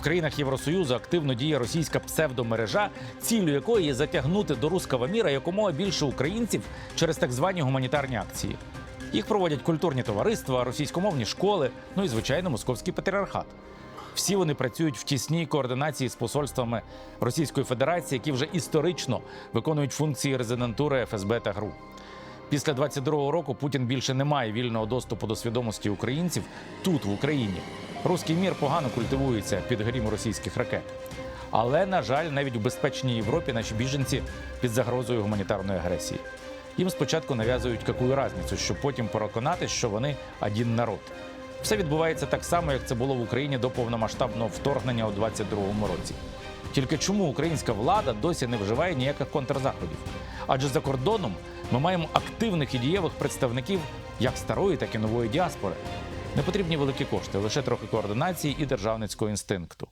В країнах Євросоюзу активно діє російська псевдомережа, ціллю якої є затягнути до руского міра якомога більше українців через так звані гуманітарні акції. Їх проводять культурні товариства, російськомовні школи, ну і звичайно московський патріархат. Всі вони працюють в тісній координації з посольствами Російської Федерації, які вже історично виконують функції резидентури ФСБ та ГРУ. Після 22-го року Путін більше не має вільного доступу до свідомості українців тут, в Україні. Руський мір погано культивується під грім російських ракет. Але, на жаль, навіть у безпечній Європі наші біженці під загрозою гуманітарної агресії. Їм спочатку нав'язують какую разницю, щоб потім переконати, що вони один народ. Все відбувається так само, як це було в Україні до повномасштабного вторгнення у 22-му році. Тільки чому українська влада досі не вживає ніяких контрзаходів? Адже за кордоном ми маємо активних і дієвих представників як старої, так і нової діаспори. Не потрібні великі кошти, лише трохи координації і державницького інстинкту.